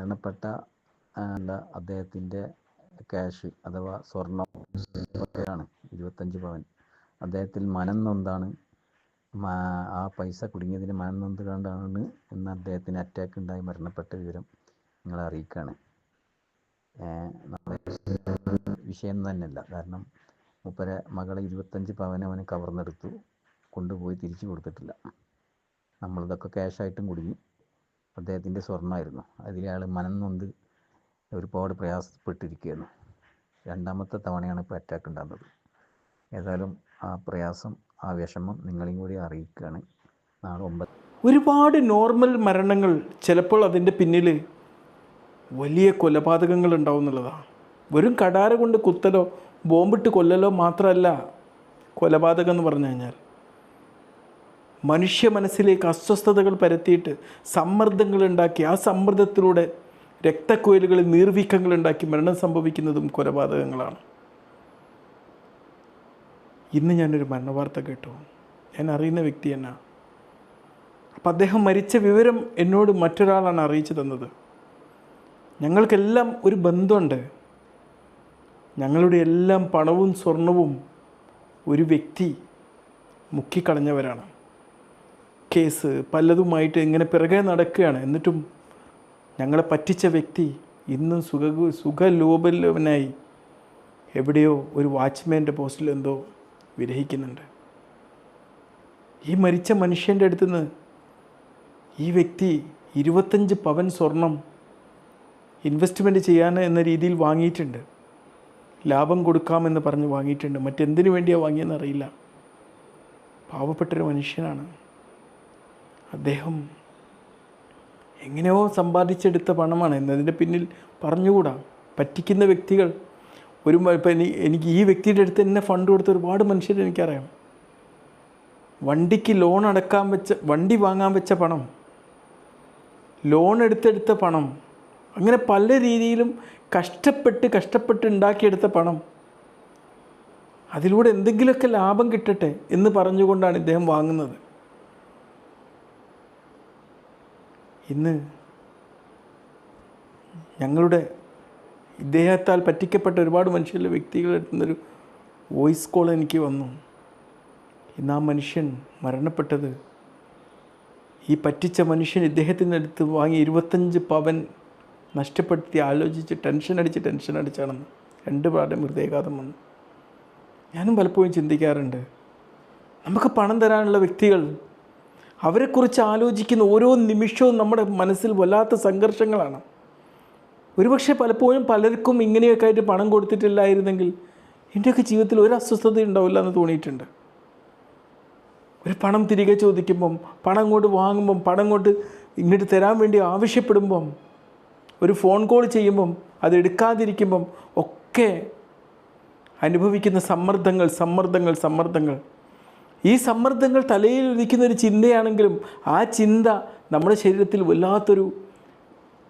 മരണപ്പെട്ട അദ്ദേഹത്തിന്റെ ക്യാഷ് അഥവാ സ്വർണം ഒക്കെയാണ് ഇരുപത്തഞ്ച് പവൻ. അദ്ദേഹത്തിൽ മനം നൊന്താണ്. ആ പൈസ കുടുങ്ങിയതിന് മനം നൊന്ത് കണ്ടാണ് ഇന്ന് അദ്ദേഹത്തിന് അറ്റാക്ക് ഉണ്ടായി മരണപ്പെട്ട വിവരം നിങ്ങളെ അറിയിക്കുകയാണ് വിഷയം തന്നെയല്ല. കാരണം മൂപ്പരെ മകളെ ഇരുപത്തഞ്ച് പവൻ അവന് കവർന്നെടുത്തു. കൊണ്ടുപോയി തിരിച്ചു കൊടുത്തിട്ടില്ല. നമ്മളിതൊക്കെ ക്യാഷായിട്ടും കുടുങ്ങി. അദ്ദേഹത്തിന്റെ സ്വർണമായിരുന്നു. അതിൽ അയാൾ മനം നൊന്ത് ഒരുപാട് പ്രയാസപ്പെട്ടിരിക്കുകയായിരുന്നു. രണ്ടാമത്തെ തവണയാണ് ഇപ്പോൾ അറ്റാക്ക് ഉണ്ടാകുന്നത്. ഏതായാലും ആ പ്രയാസം ആ വിഷമം നിങ്ങളെയും കൂടി അറിയിക്കുകയാണ്. നാളെ ഒമ്പത് ഒരുപാട് നോർമൽ മരണങ്ങൾ ചിലപ്പോൾ അതിന്റെ പിന്നിൽ വലിയ കൊലപാതകങ്ങൾ ഉണ്ടാവും എന്നുള്ളതാണ് വെറും കടാര കൊണ്ട് കുത്തലോ ബോംബിട്ട് കൊല്ലലോ മാത്രമല്ല കൊലപാതകം എന്ന് പറഞ്ഞു കഴിഞ്ഞാൽ. മനുഷ്യ മനസ്സിലേക്ക് അസ്വസ്ഥതകൾ പരത്തിയിട്ട് സമ്മർദ്ദങ്ങൾ ഉണ്ടാക്കി ആ സമ്മർദ്ദത്തിലൂടെ രക്തക്കോയിലുകളിൽ നീർവീക്കങ്ങൾ ഉണ്ടാക്കി മരണം സംഭവിക്കുന്നതും കൊലപാതകങ്ങളാണ്. ഇന്ന് ഞാനൊരു മരണവാർത്ത കേട്ടു. ഞാൻ അറിയുന്ന വ്യക്തി എന്നാ. അപ്പം അദ്ദേഹം മരിച്ച വിവരം എന്നോട് മറ്റൊരാളാണ് അറിയിച്ചു തന്നത്. ഞങ്ങൾക്കെല്ലാം ഒരു ബന്ധമുണ്ട് ഞങ്ങളുടെ എല്ലാം പണവും സ്വർണവും ഒരു വ്യക്തി മുക്കിക്കളഞ്ഞവരാണ്. കേസ് പലതുമായിട്ട് ഇങ്ങനെ പിറകെ നടക്കുകയാണ്. എന്നിട്ടും ഞങ്ങളെ പറ്റിച്ച വ്യക്തി ഇന്നും സുഖ സുഖലോപലവനായി എവിടെയോ ഒരു വാച്ച്മാന്റെ പോസ്റ്റിൽ എന്തോ വിരഹിക്കുന്നുണ്ട്. ഈ മരിച്ച മനുഷ്യന്റെ അടുത്ത് നിന്ന് ഈ വ്യക്തി ഇരുപത്തഞ്ച് പവൻ സ്വർണം ഇൻവെസ്റ്റ്മെന്റ് ചെയ്യാൻ എന്ന രീതിയിൽ വാങ്ങിയിട്ടുണ്ട്. ലാഭം കൊടുക്കാമെന്ന് പറഞ്ഞ് വാങ്ങിയിട്ടുണ്ട്. മറ്റെന്തിനു വേണ്ടിയാണ് വാങ്ങിയെന്ന് അറിയില്ല. പാവപ്പെട്ടൊരു മനുഷ്യനാണ്. അദ്ദേഹം എങ്ങനെയോ സമ്പാദിച്ചെടുത്ത പണമാണ്. എന്നതിന്റെ പിന്നിൽ പറഞ്ഞുകൂടാ? പറ്റിക്കുന്ന വ്യക്തികൾ. ഒരു ഇപ്പം എനിക്ക് ഈ വ്യക്തിയുടെ അടുത്ത് തന്നെ ഫണ്ട് കൊടുത്ത ഒരുപാട് മനുഷ്യരെ എനിക്കറിയാം. വണ്ടിക്ക് ലോൺ അടക്കാൻ വെച്ച വണ്ടി വാങ്ങാൻ വെച്ച പണം ലോൺ എടുത്തെടുത്ത പണം അങ്ങനെ പല രീതിയിലും കഷ്ടപ്പെട്ട് കഷ്ടപ്പെട്ട് ഉണ്ടാക്കിയെടുത്ത പണം. അതിലൂടെ എന്തെങ്കിലുമൊക്കെ ലാഭം കിട്ടട്ടെ എന്ന് പറഞ്ഞുകൊണ്ടാണ് ഇദ്ദേഹം വാങ്ങുന്നത്. ഇന്ന് ഞങ്ങളുടെ ഇദ്ദേഹത്താൽ പറ്റിക്കപ്പെട്ട ഒരുപാട് അടുത്ത് നിന്നൊരു വോയിസ് കോൾ എനിക്ക് വന്നു. ഇന്ന് ആ മനുഷ്യൻ മരണപ്പെട്ടത്. ഈ പറ്റിച്ച മനുഷ്യൻ ഇദ്ദേഹത്തിന്റെ അടുത്ത് വാങ്ങി ഇരുപത്തഞ്ച് പവൻ നഷ്ടപ്പെടുത്തി ആലോചിച്ച് ടെൻഷൻ അടിച്ച് ടെൻഷൻ അടിച്ചാണെന്ന് രണ്ട് പ്രാവശ്യം ഹൃദയഘാതം വന്നു. ഞാനും പലപ്പോഴും ചിന്തിക്കാറുണ്ട്. നമുക്ക് പണം തരാനുള്ള വ്യക്തികൾ അവരെക്കുറിച്ച് ആലോചിക്കുന്ന ഓരോ നിമിഷവും നമ്മുടെ മനസ്സിൽ വല്ലാത്ത സംഘർഷങ്ങളാണ്. ഒരുപക്ഷെ പലപ്പോഴും പലർക്കും ഇങ്ങനെയൊക്കെ ആയിട്ട് പണം കൊടുത്തിട്ടില്ലായിരുന്നെങ്കിൽ എന്റെയൊക്കെ ജീവിതത്തിൽ ഒരു അസ്വസ്ഥത ഉണ്ടാവില്ല എന്ന് തോന്നിയിട്ടുണ്ട്. ഒരു പണം തിരികെ ചോദിക്കുമ്പം പണം അങ്ങോട്ട് വാങ്ങുമ്പം പണം അങ്ങോട്ട് ഇങ്ങോട്ട് തരാൻ വേണ്ടി ആവശ്യപ്പെടുമ്പം ഒരു ഫോൺ കോൾ ചെയ്യുമ്പം അത് എടുക്കാതിരിക്കുമ്പം ഒക്കെ അനുഭവിക്കുന്ന സമ്മർദ്ദങ്ങൾ സമ്മർദ്ദങ്ങൾ സമ്മർദ്ദങ്ങൾ. ഈ സമ്മർദ്ദങ്ങൾ തലയിൽ ഉദിക്കുന്ന ഒരു ചിന്തയാണെങ്കിലും ആ ചിന്ത നമ്മുടെ ശരീരത്തിൽ വല്ലാത്തൊരു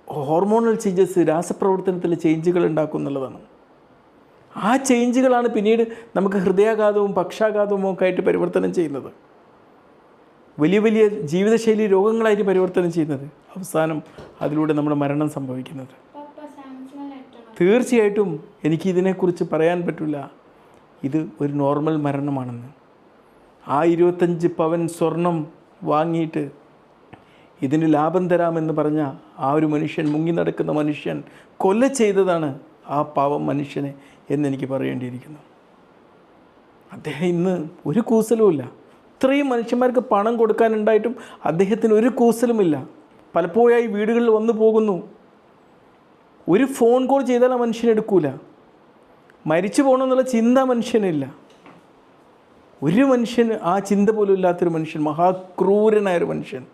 ഹോർമോണൽ ചേഞ്ചസ് രാസപ്രവർത്തനത്തിലെ ചേഞ്ചുകൾ ഉണ്ടാക്കും എന്നുള്ളതാണ്. ആ ചേഞ്ചുകളാണ് പിന്നീട് നമുക്ക് ഹൃദയാഘാതവും പക്ഷാഘാതവും ഒക്കെ ആയിട്ട് പരിവർത്തനം ചെയ്യുന്നത്. വലിയ വലിയ ജീവിതശൈലി രോഗങ്ങളായിട്ട് പരിവർത്തനം ചെയ്യുന്നത്. അവസാനം അതിലൂടെ നമ്മുടെ മരണം സംഭവിക്കുന്നത്. തീർച്ചയായിട്ടും എനിക്കിതിനെക്കുറിച്ച് പറയാൻ പറ്റില്ല. ഇത് ഒരു നോർമൽ മരണമാണെന്ന്. ആ ഇരുപത്തഞ്ച് പവൻ സ്വർണം വാങ്ങിയിട്ട് ഇതിന് ലാഭം തരാമെന്ന് പറഞ്ഞ ആ ഒരു മനുഷ്യൻ മുങ്ങി നടക്കുന്ന മനുഷ്യൻ കൊല ചെയ്തതാണ് ആ പാവം മനുഷ്യനെ എന്നെനിക്ക് പറയേണ്ടിയിരിക്കുന്നു. അദ്ദേഹം ഇന്ന് ഒരു കൂസലുമില്ല. ഇത്രയും മനുഷ്യന്മാർക്ക് പണം കൊടുക്കാനുണ്ടായിട്ടും അദ്ദേഹത്തിന് ഒരു കൂസലുമില്ല. പലപ്പോഴായി വീടുകളിൽ വന്നു പോകുന്നു. ഒരു ഫോൺ കോൾ ചെയ്താൽ ആ മനുഷ്യനെടുക്കൂല മരിച്ചു പോകണമെന്നുള്ള ചിന്ത മനുഷ്യനില്ല. ഒരു മനുഷ്യൻ ആ ചിന്ത പോലും ഇല്ലാത്തൊരു മനുഷ്യൻ മഹാക്രൂരനായൊരു മനുഷ്യൻ.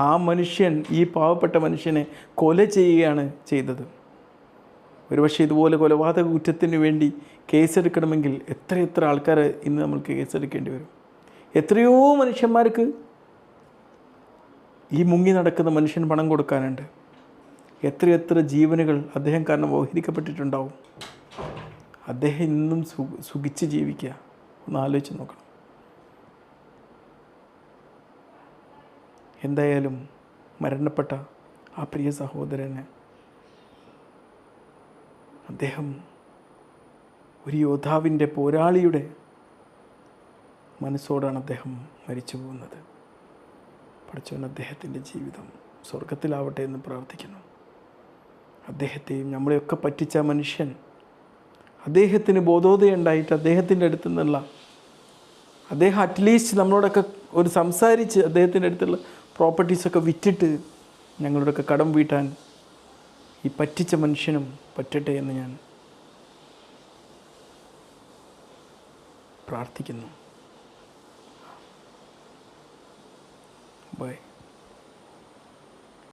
ആ മനുഷ്യൻ ഈ പാവപ്പെട്ട മനുഷ്യനെ കൊല ചെയ്യുകയാണ് ചെയ്തത്. ഒരുപക്ഷെ ഇതുപോലെ കൊലപാതക കുറ്റത്തിന് വേണ്ടി കേസെടുക്കണമെങ്കിൽ എത്ര എത്ര ആൾക്കാർ ഇന്ന് നമ്മൾക്ക് കേസെടുക്കേണ്ടി വരും? എത്രയോ മനുഷ്യന്മാർക്ക് ഈ മുങ്ങി നടക്കുന്ന മനുഷ്യൻ പണം കൊടുക്കാനുണ്ട്. എത്രയെത്ര ജീവനുകൾ അദ്ദേഹം കാരണം മോഹിരിക്കപ്പെട്ടിട്ടുണ്ടാവും അദ്ദേഹം ഇന്നും സു സുഖിച്ച് ജീവിക്കുക. ഒന്ന് ആലോചിച്ച് നോക്കണം. എന്തായാലും മരണപ്പെട്ട ആ പ്രിയ സഹോദരന് അദ്ദേഹം ഒരു യോദ്ധാവിന്റെ പോരാളിയുടെ മനസ്സോടാണ് അദ്ദേഹം മരിച്ചു പോകുന്നത്. പഠിച്ചവൻ അദ്ദേഹത്തിന്റെ ജീവിതം സ്വർഗത്തിലാവട്ടെ എന്ന് പ്രാർത്ഥിക്കുന്നു. അദ്ദേഹത്തെയും നമ്മളെയൊക്കെ പറ്റിച്ച മനുഷ്യൻ അദ്ദേഹത്തിന് ബോധോദയുണ്ടായിട്ട് അദ്ദേഹത്തിന്റെ അടുത്തു നിന്നുള്ള അദ്ദേഹം അറ്റ്ലീസ്റ്റ് നമ്മളോടൊക്കെ ഒരു സംസാരിച്ച് അദ്ദേഹത്തിന്റെ അടുത്തുള്ള പ്രോപ്പർട്ടീസൊക്കെ വിറ്റിട്ട് ഞങ്ങളുടെയൊക്കെ കടം വീട്ടാൻ ഈ പറ്റിച്ച മനുഷ്യനും പറ്റട്ടെ എന്ന് ഞാൻ പ്രാർത്ഥിക്കുന്നു. ബൈ